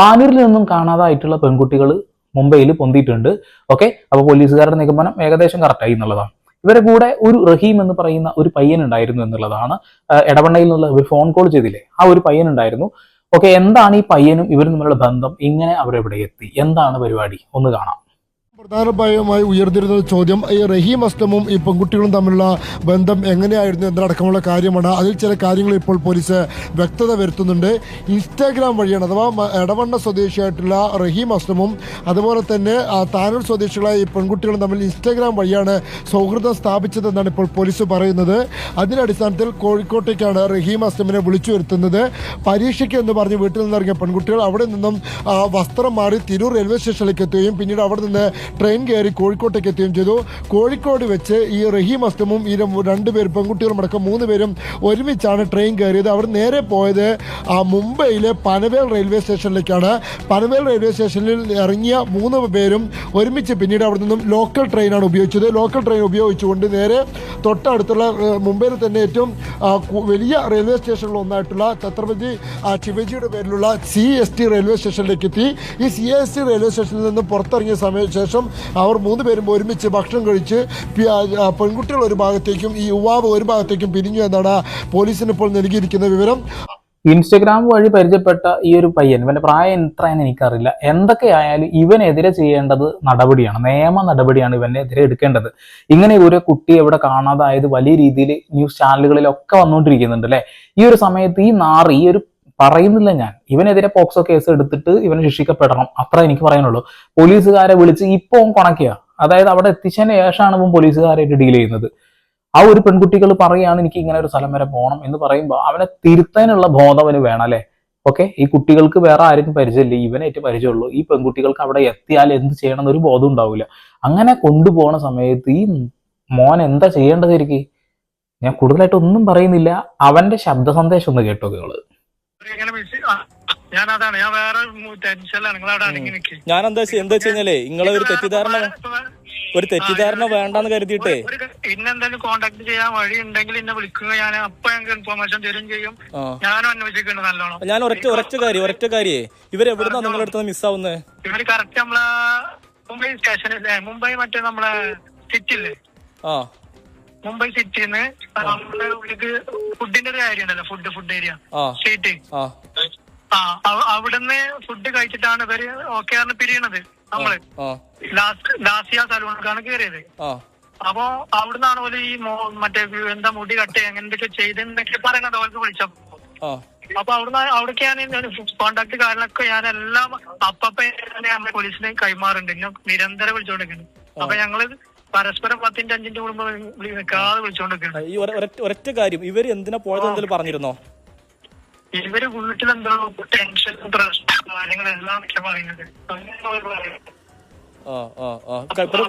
താനൂരിൽ നിന്നും കാണാതായിട്ടുള്ള പെൺകുട്ടികൾ മുംബൈയിൽ പൊന്തിയിട്ടുണ്ട്. ഓക്കെ അപ്പൊ പോലീസുകാരുടെ നിഗമനം ഏകദേശം കറക്റ്റായി എന്നുള്ളതാണ്. ഇവരുടെ കൂടെ ഒരു റഹീം എന്ന് പറയുന്ന ഒരു പയ്യൻ ഉണ്ടായിരുന്നു എന്നുള്ളതാണ്. ഇടവണ്ണയിൽ നിന്നുള്ള ഒരു ഫോൺ കോൾ ചെയ്തില്ലേ? ആ ഒരു പയ്യൻ ഉണ്ടായിരുന്നു. ഓക്കെ എന്താണ് ഈ പയ്യനും ഇവരും തമ്മിലുള്ള ബന്ധം? ഇങ്ങനെ അവരെവിടെ എത്തി? എന്താണ് പരിപാടി? ഒന്ന് കാണാം. പ്രധാനമായുമായി ഉയർന്നിരുന്ന ചോദ്യം ഈ റഹീം അസ്ലമും ഈ പെൺകുട്ടികളും തമ്മിലുള്ള ബന്ധം എങ്ങനെയായിരുന്നു എന്നതടക്കമുള്ള കാര്യമാണ്. അതിൽ ചില കാര്യങ്ങൾ ഇപ്പോൾ പോലീസ് വ്യക്തത വരുത്തുന്നുണ്ട്. ഇൻസ്റ്റാഗ്രാം വഴിയാണ് അഥവാ എടവണ്ണ സ്വദേശിയായിട്ടുള്ള റഹീം അസ്ലമും അതുപോലെ തന്നെ താനൂർ സ്വദേശികളായ ഈ പെൺകുട്ടികളും തമ്മിൽ ഇൻസ്റ്റാഗ്രാം വഴിയാണ് സൗഹൃദം സ്ഥാപിച്ചതെന്നാണ് ഇപ്പോൾ പോലീസ് പറയുന്നത്. അതിന്റെ അടിസ്ഥാനത്തിൽ കോഴിക്കോട്ടേക്കാണ് റഹീം അസ്ലമിനെ വിളിച്ചു വരുത്തുന്നത്. പരീക്ഷയ്ക്ക് എന്ന് പറഞ്ഞ് വീട്ടിൽ നിന്നിറങ്ങിയ പെൺകുട്ടികൾ അവിടെ നിന്നും വസ്ത്രം മാറി തിരൂർ റെയിൽവേ സ്റ്റേഷനിലേക്ക് എത്തുകയും പിന്നീട് അവിടെ നിന്ന് ട്രെയിൻ കയറി കോഴിക്കോട്ടേക്ക് എത്തുകയും ചെയ്തു. കോഴിക്കോട് വെച്ച് ഈ റഹീം അസ്തമും ഈ രണ്ടുപേർ രണ്ടുപേരും പെൺകുട്ടികളും അടക്കം മൂന്ന് പേരും ഒരുമിച്ചാണ് ട്രെയിൻ കയറിയത്. അവർ നേരെ പോയത് ആ, മുംബൈയിലെ പനവേൽ റെയിൽവേ സ്റ്റേഷനിലേക്കാണ്. പനവേൽ റെയിൽവേ സ്റ്റേഷനിൽ ഇറങ്ങിയ മൂന്ന് പേരും ഒരുമിച്ച് പിന്നീട് അവിടെ നിന്നും ലോക്കൽ ട്രെയിനാണ് ഉപയോഗിച്ചത്. ലോക്കൽ ട്രെയിൻ ഉപയോഗിച്ചുകൊണ്ട് നേരെ തൊട്ടടുത്തുള്ള മുംബൈയിൽ തന്നെ ഏറ്റവും വലിയ റെയിൽവേ സ്റ്റേഷനിൽ ഒന്നായിട്ടുള്ള ഛത്രപതി ശിവജിയുടെ പേരിലുള്ള സി എസ് ടി റെയിൽവേ സ്റ്റേഷനിലേക്ക് എത്തി. ഈ സി എസ് ടി റെയിൽവേ സ്റ്റേഷനിൽ നിന്ന് പുറത്തിറങ്ങിയ സമയ ശേഷം അവർ മൂന്ന് പേരും ഒരുമിച്ച് ഭക്ഷണം കഴിച്ച് പെൺകുട്ടികൾ ഒരു ഭാഗത്തേക്കും ഈ യുവാവ് ഒരു ഭാഗത്തേക്കും പിരിഞ്ഞു എന്നാണ് പോലീസിന് ഇപ്പോൾ നൽകിയിരിക്കുന്ന വിവരം. ഇൻസ്റ്റഗ്രാം വഴി പരിചയപ്പെട്ട ഈ ഒരു പയ്യൻ ഇവന്റെ പ്രായം എത്രയെന്ന് എനിക്കറിയില്ല. എന്തൊക്കെയായാലും ഇവനെതിരെ ചെയ്യേണ്ടത് നടപടിയാണ് നിയമ നടപടിയാണ് ഇവനെതിരെ എടുക്കേണ്ടത്. ഇങ്ങനെ ഒരു കുട്ടി എവിടെ കാണാതായത് വലിയ രീതിയിൽ ന്യൂസ് ചാനലുകളിലൊക്കെ വന്നുകൊണ്ടിരിക്കുന്നുണ്ട് അല്ലെ? ഈ ഒരു സമയത്ത് ഈ നാറ് ഈ ഒരു പറയുന്നില്ല ഞാൻ. ഇവനെതിരെ പോക്സോ കേസ് എടുത്തിട്ട് ഇവനെ ശിക്ഷിക്കപ്പെടണം. അത്ര എനിക്ക് പറയാനുള്ളൂ. പോലീസുകാരെ വിളിച്ച് ഇപ്പോൾ കൊണക്കുക അതായത് അവിടെ എത്തിച്ചതിന് ശേഷമാണ് ഇപ്പം പോലീസുകാരായിട്ട് ഡീൽ ചെയ്യുന്നത്. ആ ഒരു പെൺകുട്ടികൾ പറയാണ് എനിക്ക് ഇങ്ങനെ ഒരു സ്ഥലം വരെ പോകണം എന്ന് പറയുമ്പോൾ അവനെ തിരുത്താനുള്ള ബോധം അവന് വേണം അല്ലേ? ഓക്കെ ഈ കുട്ടികൾക്ക് വേറെ ആരും പരിചയമില്ല. ഇവനായിട്ട് പരിചയമുള്ളൂ. ഈ പെൺകുട്ടികൾക്ക് അവിടെ എത്തിയാൽ എന്ത് ചെയ്യണം എന്നൊരു ബോധം ഉണ്ടാവില്ല. അങ്ങനെ കൊണ്ടുപോകുന്ന സമയത്ത് ഈ മോൻ എന്താ ചെയ്യേണ്ടത് എനിക്ക് ഞാൻ കൂടുതലായിട്ട് ഒന്നും പറയുന്നില്ല. അവന്റെ ശബ്ദ സന്ദേശം ഒന്ന് കേട്ടോ നിങ്ങൾ ഞാൻ എന്താ എന്താ വെച്ച് കഴിഞ്ഞാലേ നിങ്ങളെ ഒരു തെറ്റിദ്ധാരണ ഒരു തെറ്റിദ്ധാരണ വേണ്ടെന്ന് കരുതിയിട്ടേ. കോണ്ടാക്ട് ചെയ്യാൻ വഴി ഉണ്ടെങ്കിൽ എന്നെ വിളിക്കുക. ഞാൻ അപ്പൊ ഞങ്ങൾക്ക് ഇൻഫോർമേഷൻ തരും ചെയ്യും. ആ. ഞാനും അന്വേഷിക്കുന്നുണ്ട് നല്ലോണം. ഞാൻ ഒരൊറ്റ ഒരൊറ്റ കാര്യം ഒരൊറ്റ കാര്യേ. ഇവരെവിടുന്നാ നിങ്ങളുടെ അടുത്ത് മിസ്സാവുന്നത് ഇവർ കറക്റ്റ് നമ്മളെ മുംബൈ സ്റ്റേഷനില്ലേ മുംബൈ മറ്റേ നമ്മളെ സിറ്റില്ലേ ആ. മുംബൈ സിറ്റിന്ന് നിന്ന് ഇവർക്ക് ഫുഡിന്റെ ഒരു കാര്യം ഉണ്ടല്ലോ ഫുഡ് ഫുഡ് ഏരിയ ആ. സ്ട്രീറ്റ് ആ. അവിടുന്ന് ഫുഡ് കഴിച്ചിട്ടാണ് ഇവർ ഓക്കെ ആണ് പിരിയണത് നമ്മൾ. ആ. ലാസ്റ്റ് ലാസ്റ്റ് ആ സലൂണിലേക്കാണ് കയറിയത് അപ്പൊ അവിടുന്നാണ് പോലെ ഈ മറ്റേ എന്താ മുടി കട്ട് അങ്ങനെ എന്തൊക്കെ ചെയ്തെന്നൊക്കെ പറയണത് അവർക്ക് വിളിച്ചപ്പോ. അപ്പൊ അവിടുന്ന് അവിടേക്കാണ് കോണ്ടാക്ട് കാര്യങ്ങളൊക്കെ ഞാൻ എല്ലാം അപ്പപ്പ പോലീസിനെ കൈമാറുന്നുണ്ട് നിരന്തരം വിളിച്ചോണ്ടിരിക്കുന്നു അപ്പൊ ഞങ്ങൾ പരസ്പരം പത്തിന്റെ അഞ്ചിന്റെ കുടുംബം നിൽക്കാതെ ഈ ഒര- ഒരൊറ്റ കാര്യം ഇവർ എന്തിനാ പോയത് എന്തെങ്കിലും പറഞ്ഞിരുന്നോ? ഇവർ വീട്ടിലെന്തോ ടെൻഷൻ പ്രശ്നം കാര്യങ്ങളെല്ലാം പറയുന്നത്.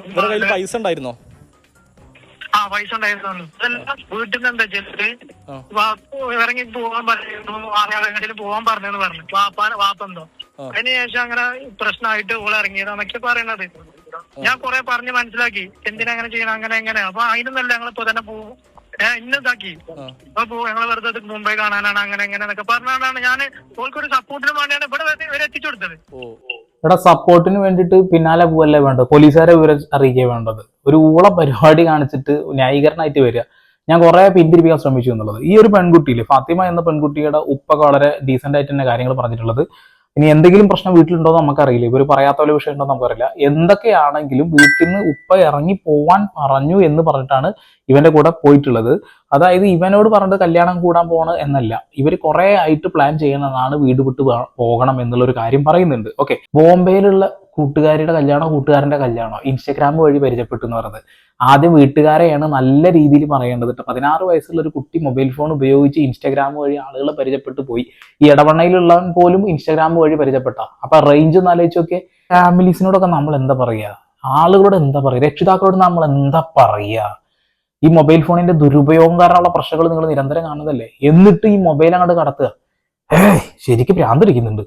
ഇവരുടെ കയ്യിൽ പൈസ ഉണ്ടായിരുന്നോ? ആ പൈസ ഉണ്ടായിരുന്നു അതെല്ലാം വീട്ടിൽ നിന്ന് എന്താ. വാപ്പ ഇറങ്ങി പോവാൻ പറഞ്ഞു ആരെങ്കിലും പോവാൻ പറഞ്ഞെന്ന് പറഞ്ഞു. വാപ്പാന വാപ്പെന്തോ. അതിനുശേഷം അങ്ങനെ പ്രശ്നമായിട്ട് ഓളെ ഇറങ്ങിയതാന്നൊക്കെ പറയണത്. ഞാൻ കുറെ പറഞ്ഞ് മനസ്സിലാക്കി. എന്തിനാ അങ്ങനെ ചെയ്യണം? അങ്ങനെ എങ്ങനെ അപ്പൊ അതിനൊന്നല്ല ഞങ്ങളിപ്പോ തന്നെ പോകും ഏഹ് ഇന്ന് ഇതാക്കി. ആ. അപ്പൊ പോ ഞങ്ങൾ വെറുതെ മുംബൈ കാണാനാണ് അങ്ങനെ എങ്ങനെ എന്നൊക്കെ പറഞ്ഞാണ് ഞാൻ ഓൾക്കൊരു സപ്പോർട്ടിന് വേണ്ടിയാണ് ഇവിടെ വരെ ഇവരെ എത്തിച്ചു കൊടുത്തത്. ഓ. ഇവിടെ സപ്പോർട്ടിന് വേണ്ടിട്ട് പിന്നാലെ പോവല്ലേ വേണ്ടത്? പോലീസുകാരെ വിവരം അറിയിക്കുക വേണ്ടത്. ഒരു ഊള പരിപാടി കാണിച്ചിട്ട് ന്യായീകരണമായിട്ട് വരിക. ഞാൻ കുറെ പിന്തിരിപ്പിക്കാൻ ശ്രമിച്ചു എന്നുള്ളത്. ഈ ഒരു പെൺകുട്ടിയിൽ ഫാത്തിമ എന്ന പെൺകുട്ടിയുടെ ഉപ്പൊക്കെ വളരെ ഡീസെന്റ് ആയിട്ട് തന്നെ കാര്യങ്ങൾ പറഞ്ഞിട്ടുള്ളത്. ഇനി എന്തെങ്കിലും പ്രശ്നം വീട്ടിലുണ്ടോ എന്ന് നമുക്കറിയില്ല. ഇവർ പറയാത്ത പോലെ വിഷയം ഉണ്ടോ നമുക്കറിയില്ല. എന്തൊക്കെയാണെങ്കിലും വീട്ടിൽ നിന്ന് ഉപ്പ ഇറങ്ങി പോവാൻ പറഞ്ഞു എന്ന് പറഞ്ഞിട്ടാണ് ഇവന്റെ കൂടെ പോയിട്ടുള്ളത്. അതായത് ഇവനോട് പറഞ്ഞിട്ട് കല്യാണം കൂടാൻ പോകണം എന്നല്ല. ഇവർ കുറെ ആയിട്ട് പ്ലാൻ ചെയ്യുന്നതാണ് വീട് വിട്ട് പോകണം എന്നുള്ള ഒരു കാര്യം പറയുന്നുണ്ട്. ഓക്കെ ബോംബെയിലുള്ള കൂട്ടുകാരിയുടെ കല്യാണോ കൂട്ടുകാരന്റെ കല്യാണോ? ഇൻസ്റ്റഗ്രാം വഴി പരിചയപ്പെട്ടു എന്ന് പറയുന്നത്. ആദ്യം വീട്ടുകാരെയാണ് നല്ല രീതിയിൽ പറയേണ്ടത് കേട്ടോ. പതിനാറ് വയസ്സുള്ള ഒരു കുട്ടി മൊബൈൽ ഫോൺ ഉപയോഗിച്ച് ഇൻസ്റ്റാഗ്രാം വഴി ആളുകളെ പരിചയപ്പെട്ടു പോയി. ഈ ഇടവണ്ണയിലുള്ളവൻ പോലും ഇൻസ്റ്റാഗ്രാം വഴി പരിചയപ്പെട്ട? അപ്പൊ റേഞ്ച് ഒന്ന് ആലോചിച്ചൊക്കെ ഫാമിലീസിനോടൊക്കെ നമ്മൾ എന്താ പറയുക ആളുകളോട് എന്താ പറയുക രക്ഷിതാക്കളോട് നമ്മൾ എന്താ പറയുക ഈ മൊബൈൽ ഫോണിന്റെ ദുരുപയോഗം കാരണമുള്ള പ്രശ്നങ്ങൾ നിങ്ങൾ നിരന്തരം കാണുന്നതല്ലേ? എന്നിട്ട് ഈ മൊബൈൽ അങ്ങോട്ട് കടത്തുക. ശരിക്കും ഭ്രാന്തിരിക്കുന്നുണ്ട്.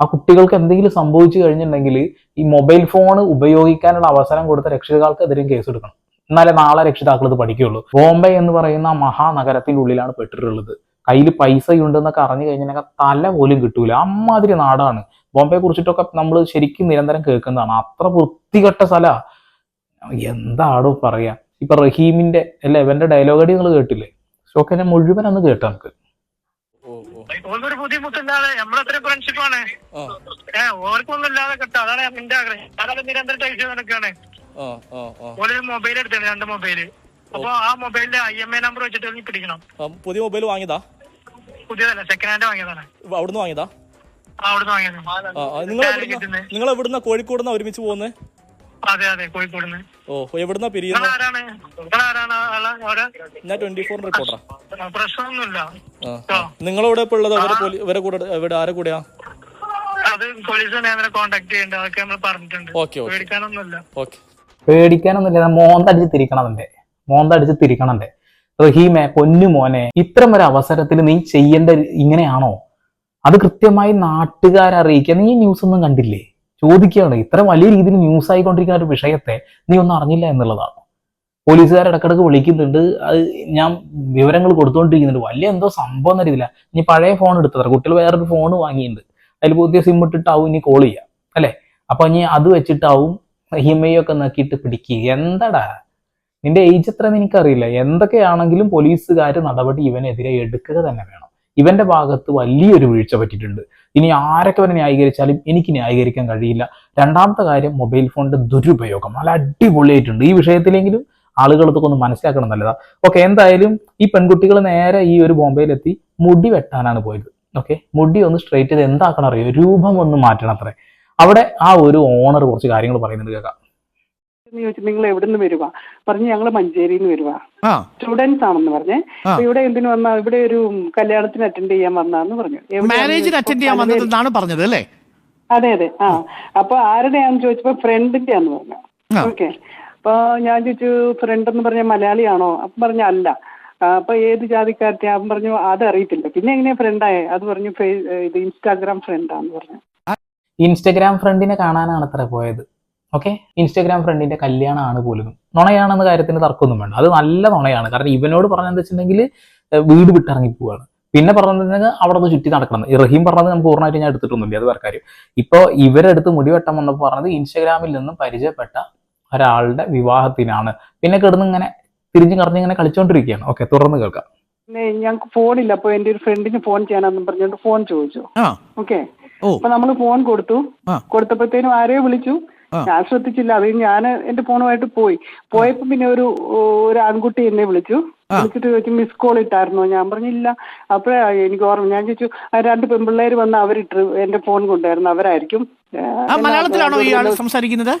ആ കുട്ടികൾക്ക് എന്തെങ്കിലും സംഭവിച്ചു കഴിഞ്ഞിട്ടുണ്ടെങ്കിൽ ഈ മൊബൈൽ ഫോൺ ഉപയോഗിക്കാനുള്ള അവസരം കൊടുത്ത രക്ഷിതാക്കൾക്കെതിരെയും കേസ് എടുക്കണം. എന്നാലേ നാളെ രക്ഷിതാക്കൾ ഇത് പഠിക്കുകയുള്ളൂ. ബോംബെ എന്ന് പറയുന്ന മഹാനഗരത്തിന്റെ ഉള്ളിലാണ് പെട്ടിട്ടുള്ളത്. കയ്യിൽ പൈസ ഉണ്ടെന്നൊക്കെ അറിഞ്ഞു കഴിഞ്ഞാൽ തല പോലും കിട്ടൂല. അമ്മാതിരി നാടാണ്. ബോംബെയെ കുറിച്ചിട്ടൊക്കെ നമ്മൾ ശരിക്കും നിരന്തരം കേൾക്കുന്നതാണ്. അത്ര വൃത്തികെട്ട സ്ഥല. എന്താടോ പറയാ. ഇപ്പൊ റഹീമിന്റെ അല്ലെ ഇവന്റെ ഡയലോഗടി നിങ്ങൾ കേട്ടില്ലേ? ഷോക്കനെ മുഴുവൻ ഒന്ന് കേട്ടോ നമുക്ക് ഓർക്കൊരു ബുദ്ധിമുട്ടില്ലാതെ നമ്മളത്രയും ഫ്രണ്ട്ഷിപ്പാണ് ഏഹ് ഓർക്കൊന്നും ഇല്ലാതെ കിട്ടാം. അതാണ് എന്റെ ആഗ്രഹം. അതാണ് നിരന്തരം ടൈപ്പ് ചെയ്ത് നടക്കുകയാണ് ഓരോ മൊബൈൽ എടുത്താണ് രണ്ട് മൊബൈൽ അപ്പൊ ആ മൊബൈലിന്റെ ഐ എം ഐ നമ്പർ വെച്ചിട്ട് പിടിക്കണം. പുതിയ മൊബൈൽ വാങ്ങിയതാ? പുതിയതല്ല സെക്കൻഡ് ഹാൻഡ് വാങ്ങിയതാണ്. അവിടുന്ന് വാങ്ങിയതാ? അവിടുന്ന് വാങ്ങിയത് നിങ്ങൾ നിങ്ങൾ എവിടുന്ന കോഴിക്കോട് നിന്ന് ഒരുമിച്ച് പോകുന്നത് അതെ അതെ കോഴിക്കോട് ഓ എവിടുന്നാ പിരിയുന്നത് ഞാൻ ട്വന്റി ഫോർ റിപ്പോർട്ടറാ പ്രശ്നമൊന്നുമില്ല. നിങ്ങളെവിടെ ഇപ്പൊ ഉള്ളത് ഇവരെ കൂടെ ഇവിടെ ആരെ കൂടെയാ? അത് പോലീസ് കോണ്ടാക്ട് ചെയ്യണ്ട. അതൊക്കെ നമ്മൾ പറഞ്ഞിട്ടുണ്ട്. പേടിക്കാനൊന്നുമില്ല. പേടിക്കാനൊന്നുമില്ല. മോന്തടിച്ച് തിരിക്കണമെന്നെ മോന്തടിച്ച് തിരിക്കണം റഹീമെ പൊന്നു മോനെ ഇത്തരം ഒരു അവസരത്തിൽ നീ ചെയ്യേണ്ട ഇങ്ങനെയാണോ? അത് കൃത്യമായി നാട്ടുകാരെ അറിയിക്കുക. നീ ന്യൂസ് ഒന്നും കണ്ടില്ലേ? ചോദിക്കുകയാണ്. ഇത്ര വലിയ രീതിയിൽ ന്യൂസ് ആയിക്കൊണ്ടിരിക്കുന്ന ഒരു വിഷയത്തെ നീ ഒന്നും അറിഞ്ഞില്ല എന്നുള്ളതാണ്. പോലീസുകാർ ഇടക്കിടക്ക് വിളിക്കുന്നുണ്ട്. അത് ഞാൻ വിവരങ്ങൾ കൊടുത്തുകൊണ്ടിരിക്കുന്നുണ്ട് വലിയ എന്തോ സംഭവം എന്ന രീതിയില നീ പഴയ ഫോൺ എടുത്തത്ര കുട്ടികൾ വേറൊരു ഫോൺ വാങ്ങിയിട്ടുണ്ട്. അതിൽ പുതിയ സിം ഇട്ടിട്ടാവും ഇനി കോൾ ചെയ്യാം. അല്ലേ? അപ്പൊ ഇനി അത് വെച്ചിട്ടാവും ഹിമയൊക്കെ നോക്കിയിട്ട് പിടിക്കുക. എന്താടാ? നിന്റെ ഏജ് എത്രയെന്ന് എനിക്കറിയില്ല. എന്തൊക്കെയാണെങ്കിലും പോലീസുകാർ നടപടി ഇവനെതിരെ എടുക്കുക തന്നെ വേണം. ഇവന്റെ ഭാഗത്ത് വലിയൊരു വീഴ്ച പറ്റിയിട്ടുണ്ട്. ഇനി ആരൊക്കെ അവനെ ന്യായീകരിച്ചാലും എനിക്ക് ന്യായീകരിക്കാൻ കഴിയില്ല. രണ്ടാമത്തെ കാര്യം മൊബൈൽ ഫോണിന്റെ ദുരുപയോഗം. നല്ല അടിപൊളിയായിട്ടുണ്ട്. ഈ വിഷയത്തിലെങ്കിലും ആളുകൾ ഇതൊക്കെ ഒന്ന് മനസ്സിലാക്കണം നല്ലതാ. ഓക്കെ എന്തായാലും ഈ പെൺകുട്ടികൾ നേരെ ഈ ഒരു ബോംബെയിലെത്തി മുടി വെട്ടാനാണ് പോയത്. ഓക്കെ മുടി ഒന്ന് സ്ട്രൈറ്റ് ചെയ്ത് എന്താക്കണം അറിയോ? രൂപം ഒന്ന് മാറ്റണം അവിടെ ആ ഒരു ഓണർ കുറച്ച് കാര്യങ്ങൾ പറയുന്നുണ്ട് കേൾക്കാം. എന്ന് ചോദിച്ചു നിങ്ങൾ എവിടെ നിന്ന് വരുവാ? പറഞ്ഞു ഞങ്ങൾ മഞ്ചേരിന്ന് നിന്ന് വരുവാ സ്റ്റുഡൻസ് ആണെന്ന് പറഞ്ഞേ. അപ്പൊ ഇവിടെ എന്തിനു വന്നാ? ഇവിടെ ഒരു കല്യാണത്തിന് അറ്റൻഡ് ചെയ്യാൻ വന്നാന്ന് പറഞ്ഞു. മാരേജിന് അറ്റൻഡ് ചെയ്യാൻ വന്നതെന്നാണ് പറഞ്ഞത് അല്ലേ? അതെ അതെ. ആ. അപ്പൊ ആരുടെയാന്ന് ചോദിച്ചപ്പോ ഫ്രണ്ടിന്റെ ആന്ന് പറഞ്ഞു. ഓക്കെ. അപ്പൊ ഞാൻ ചോദിച്ചു ഫ്രണ്ട് എന്ന് പറഞ്ഞ മലയാളിയാണോ? അപ്പൊ പറഞ്ഞ അല്ല. അപ്പൊ ഏത് ജാതിക്കാരത്തെ അവൻ പറഞ്ഞു അത് അറിയത്തില്ല. പിന്നെ എങ്ങനെയാ ഫ്രണ്ടായേ അത് പറഞ്ഞു ഇത് ഇൻസ്റ്റാഗ്രാം ഫ്രണ്ടാന്ന് പറഞ്ഞു. ഇൻസ്റ്റഗ്രാം ഫ്രണ്ടിനെ കാണാനാണ് അത്ര പോയത്. ഓക്കെ ഇൻസ്റ്റാഗ്രാം ഫ്രണ്ടിന്റെ കല്യാണമാണ് പോലും. നുണയാണെന്ന കാര്യത്തിന് തർക്കമൊന്നും വേണ്ട. അത് നല്ല നുണയാണ്. കാരണം ഇവനോട് പറഞ്ഞതെന്ന് വെച്ചിട്ടുണ്ടെങ്കിൽ വീട് വിട്ടിറങ്ങി പോവാണ് പിന്നെ പറഞ്ഞിട്ടുണ്ടെങ്കിൽ അവിടെ നിന്ന് ചുറ്റി നടക്കണം. റഹീം പറഞ്ഞത് നമുക്ക് പൂർണമായിട്ട് ഞാൻ എടുത്തിട്ടൊന്നുമില്ല. അത് വേറെ കാര്യം. ഇപ്പോൾ ഇവരെടുത്ത് മുടി വെട്ടാൻ വന്നപ്പോൾ പറഞ്ഞത് ഇൻസ്റ്റാഗ്രാമിൽ നിന്നും പരിചയപ്പെട്ട ഒരാളുടെ വിവാഹത്തിനാണ്. പിന്നെ കിടന്ന് ഇങ്ങനെ തിരിഞ്ഞു കറഞ്ഞ് ഇങ്ങനെ കളിച്ചോണ്ടിരിക്കുകയാണ്. ഓക്കെ തുറന്ന് കേൾക്കാം. പിന്നെ ഞങ്ങൾക്ക് ഫോണില്ല. അപ്പൊ എന്റെ ഒരു ഫ്രണ്ടിന് ഫോൺ ചെയ്യാനാന്ന് പറഞ്ഞുകൊണ്ട് ഫോൺ ചോദിച്ചു. ഓക്കെ അപ്പൊ നമ്മൾ ഫോൺ കൊടുത്തു. കൊടുത്തപ്പോഴത്തേനും ആരെയോ വിളിച്ചു. ഞാൻ ശ്രദ്ധിച്ചില്ല. അത് ഞാൻ എന്റെ ഫോണുമായിട്ട് പോയി. പോയപ്പോ പിന്നെ ഒരു ഒരു ആൺകുട്ടി എന്നെ വിളിച്ചു. വിളിച്ചിട്ട് ചോദിച്ചു മിസ് കോൾ ഇട്ടായിരുന്നോ? ഞാൻ പറഞ്ഞില്ല. അപ്പഴാ എനിക്ക് ഓർമ്മ. ഞാൻ ചോദിച്ചു ആ രണ്ട് പെൺപിള്ളേര് വന്ന് അവരിട്ട് എന്റെ ഫോൺ കൊണ്ടായിരുന്നു അവരായിരിക്കും. മലയാളത്തിലാണോ ഇയാൾ സംസാരിക്കുന്നത്?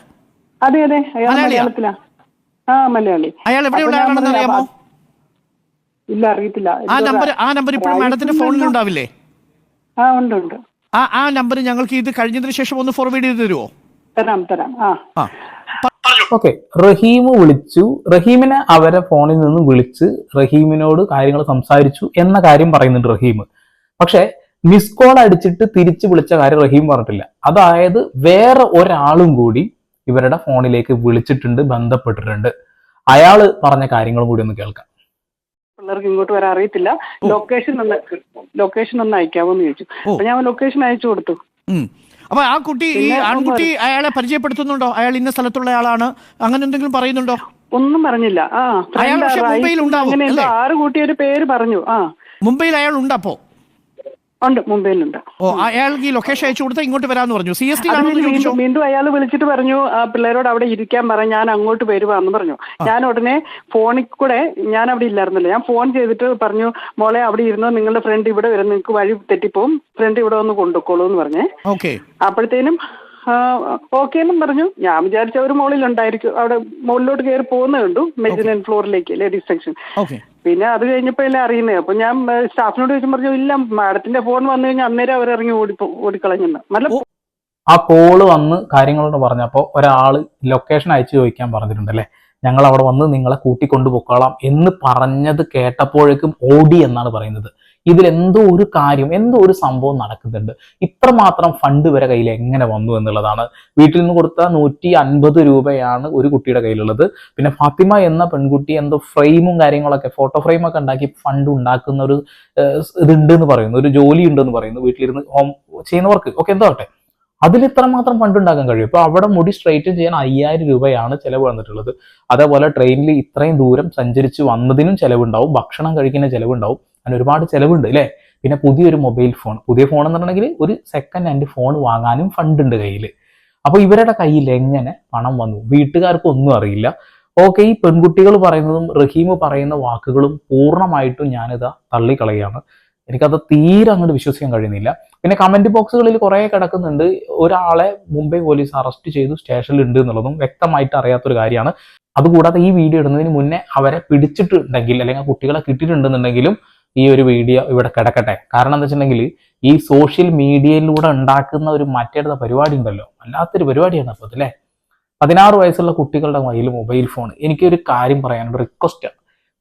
അതെ അതെ. അയാൾ? മലയാളത്തിലാ. ആ മലയാളി. അയാൾ എവിടെയുള്ള അറിയാമോ? ഇല്ല അറിയത്തില്ല. ആ നമ്പർ ആ നമ്പർ ഇപ്പോഴും മാഡത്തിന്റെ. ഫോണിലുണ്ടാവില്ലേ ആ ഉണ്ട് ഉണ്ട്. ആ ആ നമ്പർ ഞങ്ങൾക്ക് ഇത് കഴിഞ്ഞതിന് ശേഷം ഒന്ന് ഫോർവേഡ് ചെയ്ത് തരുമോ തരാം തരാം. ആ. ഓക്കെ. റഹീം വിളിച്ചു. റഹീമിനെ അവരെ ഫോണിൽ നിന്ന് വിളിച്ച് റഹീമിനോട് കാര്യങ്ങൾ സംസാരിച്ചു എന്ന കാര്യം പറയുന്നുണ്ട് റഹീം പക്ഷെ മിസ് കോൾ അടിച്ചിട്ട് തിരിച്ചു വിളിച്ച കാര്യം റഹീം പറഞ്ഞിട്ടില്ല. അതായത് വേറെ ഒരാളും കൂടി ഇവരുടെ ഫോണിലേക്ക് വിളിച്ചിട്ടുണ്ട് ബന്ധപ്പെട്ടിട്ടുണ്ട്. അയാൾ പറഞ്ഞ കാര്യങ്ങളും കൂടി ഒന്ന് കേൾക്കാം. പിള്ളേർക്ക് ഇങ്ങോട്ട് വരാൻ അറിയത്തില്ല. ലൊക്കേഷൻ ഒന്ന് ലൊക്കേഷൻ ഒന്ന് അയക്കാമോ എന്ന് ചോദിച്ചു. അപ്പൊ ഞാൻ ലൊക്കേഷൻ അയച്ചു കൊടുത്തു. അപ്പൊ ആ കുട്ടി ഈ ആൺകുട്ടി അയാളെ പരിചയപ്പെടുത്തുന്നുണ്ടോ? അയാൾ ഇന്ന സ്ഥലത്തുള്ള ആളാണ്? അങ്ങനെ എന്തെങ്കിലും പറയുന്നുണ്ടോ? ഒന്നും പറഞ്ഞില്ല. ആ അയാൾ മുംബൈയിൽ ഉണ്ടാവും, ആറ് കൂട്ടി ഒരു പേര് പറഞ്ഞു. ആ. മുംബൈയിൽ അയാൾ ഉണ്ട് അപ്പോ? ഉണ്ട് മുംബൈയിലുണ്ട്. ഓ അയാൾക്ക് ഈ ലൊക്കേഷൻ അയച്ചു കൊടുത്താൽ ഇങ്ങോട്ട് വരാന്ന് പറഞ്ഞു. സി എസ് ടി വീണ്ടും വീണ്ടും അയാൾ വിളിച്ചിട്ട് പറഞ്ഞു ആ പിള്ളേരോട് അവിടെ ഇരിക്കാൻ പറ ഞാൻ അങ്ങോട്ട് വരുവാന്ന് പറഞ്ഞു. ഞാൻ ഉടനെ ഫോണിൽ കൂടെ ഞാൻ അവിടെ ഇല്ലായിരുന്നില്ല. ഞാൻ ഫോൺ ചെയ്തിട്ട് പറഞ്ഞു മോളെ അവിടെ ഇരുന്നോ നിങ്ങളുടെ ഫ്രണ്ട് ഇവിടെ വരും നിങ്ങൾക്ക് വഴി തെറ്റിപ്പോവും ഫ്രണ്ട് ഇവിടെ ഒന്ന് കൊണ്ടുപോക്കോളൂ എന്ന് പറഞ്ഞേ. ഓക്കെ. അപ്പോഴത്തേനും ഓക്കെ എന്നും പറഞ്ഞു. ഞാൻ വിചാരിച്ച ഒരു ഉണ്ടായിരിക്കും അവിടെ മുകളിലോട്ട് കയറി പോകുന്നേ കണ്ടു മെജിനൻ ഫ്ലോറിലേക്ക് ലേഡീസ് സെക്ഷൻ പിന്നെ അത് കഴിഞ്ഞപ്പോഴല്ലേ അറിയുന്നത് അപ്പൊ ഞാൻ സ്റ്റാഫിനോട് ചോദിച്ചു പറഞ്ഞു ഇല്ല മാഡത്തിന്റെ ഫോൺ വന്നു കഴിഞ്ഞാൽ അന്നേരം അവർ ഇറങ്ങി ഓടി ഓടിക്കളഞ്ഞെന്ന്. നല്ല ആ കോൾ വന്ന് കാര്യങ്ങളോട് പറഞ്ഞപ്പോൾ ഒരാൾ ലൊക്കേഷൻ അയച്ചു ചോദിക്കാൻ പറഞ്ഞിട്ടുണ്ട് അല്ലേ? ഞങ്ങൾ അവിടെ വന്ന് നിങ്ങളെ കൂട്ടിക്കൊണ്ടു പൊക്കോളാം എന്ന് പറഞ്ഞത് കേട്ടപ്പോഴേക്കും ഓടി എന്നാണ് പറയുന്നത്. ഇതിൽ എന്തോ ഒരു കാര്യം എന്തോ ഒരു സംഭവം നടക്കുന്നുണ്ട്. ഇത്രമാത്രം ഫണ്ട് വരെ കയ്യിൽ എങ്ങനെ വന്നു എന്നുള്ളതാണ്. വീട്ടിൽ നിന്ന് കൊടുത്ത നൂറ്റി അൻപത് രൂപയാണ് ഒരു കുട്ടിയുടെ കയ്യിലുള്ളത്. പിന്നെ ഫാത്തിമ എന്ന പെൺകുട്ടി എന്തോ ഫ്രെയിമും കാര്യങ്ങളൊക്കെ ഫോട്ടോ ഫ്രെയിമൊക്കെ ഉണ്ടാക്കി ഫണ്ട് ഉണ്ടാക്കുന്ന ഒരു ഇതുണ്ട് എന്ന് പറയുന്നു. ഒരു ജോലി ഉണ്ടെന്ന് പറയുന്നു. വീട്ടിലിരുന്ന് ഹോം ചെയ്യുന്നവർക്ക് ഓക്കെ എന്തോ ആട്ടെ അതിൽ ഇത്രമാത്രം ഫണ്ട് ഉണ്ടാക്കാൻ കഴിയും. ഇപ്പൊ അവിടെ മുടി സ്ട്രൈറ്റ് ചെയ്യാൻ അയ്യായിരം രൂപയാണ് ചിലവ് വന്നിട്ടുള്ളത്. അതേപോലെ ട്രെയിനിൽ ഇത്രയും ദൂരം സഞ്ചരിച്ച് വന്നതിനും ചെലവുണ്ടാവും. ഭക്ഷണം കഴിക്കുന്ന ചെലവുണ്ടാവും. അങ്ങനെ ഒരുപാട് ചിലവുണ്ട് അല്ലേ? പിന്നെ പുതിയൊരു മൊബൈൽ ഫോൺ. പുതിയ ഫോൺ എന്ന് പറഞ്ഞിട്ടുണ്ടെങ്കിൽ ഒരു സെക്കൻഡ് ഹാൻഡ് ഫോൺ വാങ്ങാനും ഫണ്ട് ഉണ്ട് കയ്യിൽ അപ്പോൾ ഇവരുടെ കയ്യിൽ എങ്ങനെ പണം വന്നു? വീട്ടുകാർക്ക് ഒന്നും അറിയില്ല. ഓക്കെ ഈ പെൺകുട്ടികൾ പറയുന്നതും റഹീം പറയുന്ന വാക്കുകളും പൂർണമായിട്ടും ഞാനിത് തള്ളിക്കളയാണ്. എനിക്കത് തീരെ അങ്ങോട്ട് വിശ്വസിക്കാൻ കഴിയുന്നില്ല. പിന്നെ കമന്റ് ബോക്സുകളിൽ കുറേ കിടക്കുന്നുണ്ട്. ഒരാളെ മുംബൈ പോലീസ് അറസ്റ്റ് ചെയ്തു സ്റ്റേഷനിൽ ഉണ്ട് എന്നുള്ളതും വ്യക്തമായിട്ട് അറിയാത്തൊരു കാര്യമാണ്. അതുകൂടാതെ ഈ വീഡിയോ ഇടുന്നതിന് മുന്നേ അവരെ പിടിച്ചിട്ടുണ്ടെങ്കിൽ അല്ലെങ്കിൽ കുട്ടികളെ കിട്ടിയിട്ടുണ്ടെന്നുണ്ടെങ്കിലും ഈ ഒരു വീഡിയോ ഇവിടെ കിടക്കട്ടെ. കാരണം എന്താ വെച്ചിട്ടുണ്ടെങ്കിൽ ഈ സോഷ്യൽ മീഡിയയിലൂടെ ഉണ്ടാക്കുന്ന ഒരു മറ്റേടുത്ത പരിപാടി ഉണ്ടല്ലോ. വല്ലാത്തൊരു പരിപാടിയാണ് അപ്പോൾ അല്ലേ? പതിനാറ് വയസ്സുള്ള കുട്ടികളുടെ കയ്യിൽ മൊബൈൽ ഫോൺ എനിക്കൊരു കാര്യം പറയാനുള്ള റിക്വസ്റ്റ്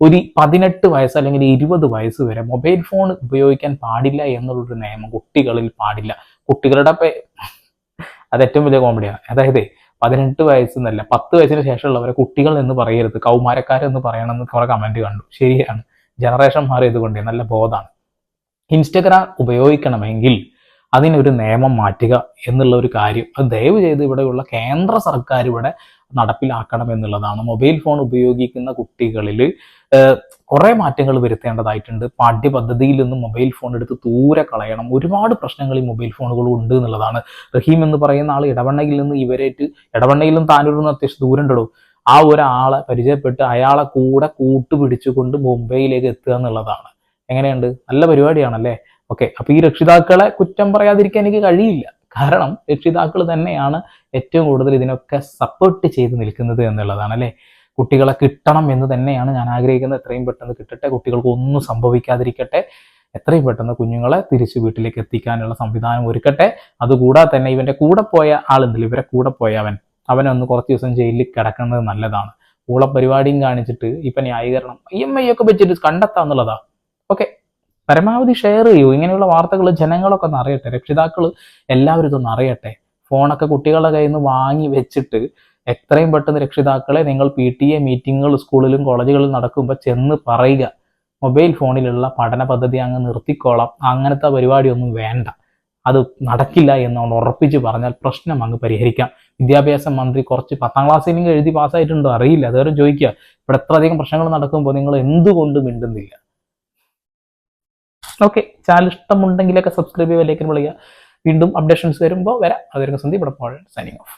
ഒരു പതിനെട്ട് വയസ്സ് അല്ലെങ്കിൽ ഇരുപത് വയസ്സ് വരെ മൊബൈൽ ഫോൺ ഉപയോഗിക്കാൻ പാടില്ല എന്നുള്ളൊരു നിയമം കുട്ടികളിൽ പാടില്ല. കുട്ടികളുടെ അത് ഏറ്റവും വലിയ കോമഡിയാണ് അതായത് പതിനെട്ട് വയസ്സെന്നല്ല പത്ത് വയസ്സിന് ശേഷമുള്ളവരെ കുട്ടികൾ എന്ന് പറയരുത് കൗമാരക്കാരെന്ന് പറയണമെന്ന് കുറെ കമന്റ് കണ്ടു. ശരിയാണ്. ജനറേഷൻ മാറിയത് കൊണ്ട് നല്ല ബോധമാണ്. ഇൻസ്റ്റഗ്രാം ഉപയോഗിക്കണമെങ്കിൽ അതിനൊരു നിയമം മാറ്റുക എന്നുള്ള ഒരു കാര്യം. അത് ദയവ് ചെയ്ത് ഇവിടെയുള്ള കേന്ദ്ര സർക്കാർ ഇവിടെ നടപ്പിലാക്കണം എന്നുള്ളതാണ്. മൊബൈൽ ഫോൺ ഉപയോഗിക്കുന്ന കുട്ടികളിൽ കുറേ മാറ്റങ്ങൾ വരുത്തേണ്ടതായിട്ടുണ്ട്. പാഠ്യപദ്ധതിയിൽ നിന്ന് മൊബൈൽ ഫോൺ എടുത്ത് ദൂരെ കളയണം. ഒരുപാട് പ്രശ്നങ്ങൾ ഈ മൊബൈൽ ഫോണുകളും ഉണ്ട് എന്നുള്ളതാണ്. റഹീം എന്ന് പറയുന്ന ആൾ ഇടവണ്ണയിൽ നിന്ന് ഇവരേറ്റ് ഇടവണ്ണയിലും താനൂരിൽ നിന്ന് അത്യാവശ്യം ദൂരം ഉണ്ടോ ആ ഒരാളെ പരിചയപ്പെട്ട് അയാളെ കൂടെ കൂട്ടുപിടിച്ചുകൊണ്ട് മുംബൈയിലേക്ക് എത്തുക എന്നുള്ളതാണ്. എങ്ങനെയുണ്ട്? നല്ല പരിപാടിയാണല്ലേ? ഓക്കെ അപ്പൊ ഈ രക്ഷിതാക്കളെ കുറ്റം പറയാതിരിക്കാൻ എനിക്ക് കഴിയില്ല. കാരണം രക്ഷിതാക്കൾ തന്നെയാണ് ഏറ്റവും കൂടുതൽ ഇതിനൊക്കെ സപ്പോർട്ട് ചെയ്ത് നിൽക്കുന്നത് എന്നുള്ളതാണ് അല്ലേ? കുട്ടികളെ കിട്ടണം എന്ന് തന്നെയാണ് ഞാൻ ആഗ്രഹിക്കുന്നത്. എത്രയും പെട്ടെന്ന് കിട്ടട്ടെ കുട്ടികൾക്ക് ഒന്നും സംഭവിക്കാതിരിക്കട്ടെ. എത്രയും പെട്ടെന്ന് കുഞ്ഞുങ്ങളെ തിരിച്ചു വീട്ടിലേക്ക് എത്തിക്കാനുള്ള സംവിധാനം ഒരുക്കട്ടെ. അതുകൂടാതെ തന്നെ ഇവന്റെ കൂടെ പോയ ആളുണ്ടല്ലോ ഇവരെ കൂടെ പോയവൻ അവനൊന്ന് കുറച്ച് ദിവസം ജയിലിൽ കിടക്കുന്നത് നല്ലതാണ്. ഊള പരിപാടിയും കാണിച്ചിട്ട് ഇപ്പൊ ന്യായീകരണം ഇ എം ഐ ഒക്കെ വെച്ചിട്ട് കണ്ടെത്താം എന്നുള്ളതാ. ഓക്കെ പരമാവധി ഷെയർ ചെയ്യൂ. ഇങ്ങനെയുള്ള വാർത്തകൾ ജനങ്ങളൊക്കെ ഒന്ന് അറിയട്ടെ. രക്ഷിതാക്കൾ എല്ലാവരും ഇതൊന്ന് അറിയട്ടെ. ഫോണൊക്കെ കുട്ടികളുടെ കയ്യിൽ നിന്ന് വാങ്ങി വെച്ചിട്ട് എത്രയും പെട്ടെന്ന് രക്ഷിതാക്കളെ നിങ്ങൾ പി ടി എ മീറ്റിങ്ങുകൾ സ്കൂളിലും കോളേജുകളിലും നടക്കുമ്പോൾ ചെന്ന് പറയുക. മൊബൈൽ ഫോണിലുള്ള പഠന പദ്ധതി അങ്ങ് നിർത്തിക്കോളാം. അങ്ങനത്തെ പരിപാടിയൊന്നും വേണ്ട. അത് നടക്കില്ല എന്ന് ഉറപ്പിച്ച് പറഞ്ഞാൽ പ്രശ്നം അങ്ങ് പരിഹരിക്കാം. വിദ്യാഭ്യാസ മന്ത്രി കുറച്ച് പത്താം ക്ലാസ്സിലും എഴുതി പാസ്സായിട്ടുണ്ടോ അറിയില്ല. അതുവരെ ചോദിക്കുക. ഇവിടെ എത്ര അധികം പ്രശ്നങ്ങൾ നടക്കുമ്പോൾ നിങ്ങൾ എന്തുകൊണ്ട് മിണ്ടുന്നില്ല? ഓക്കെ ചാനൽ ഇഷ്ടമുണ്ടെങ്കിലൊക്കെ സബ്സ്ക്രൈബ് ചെയ്യുക വിളിക്കുക വീണ്ടും അപ്ഡേഷൻസ് വരുമ്പോൾ വരാം. അതൊരു സന്ധി ഇവിടെ സൈനിങ് ഓഫ്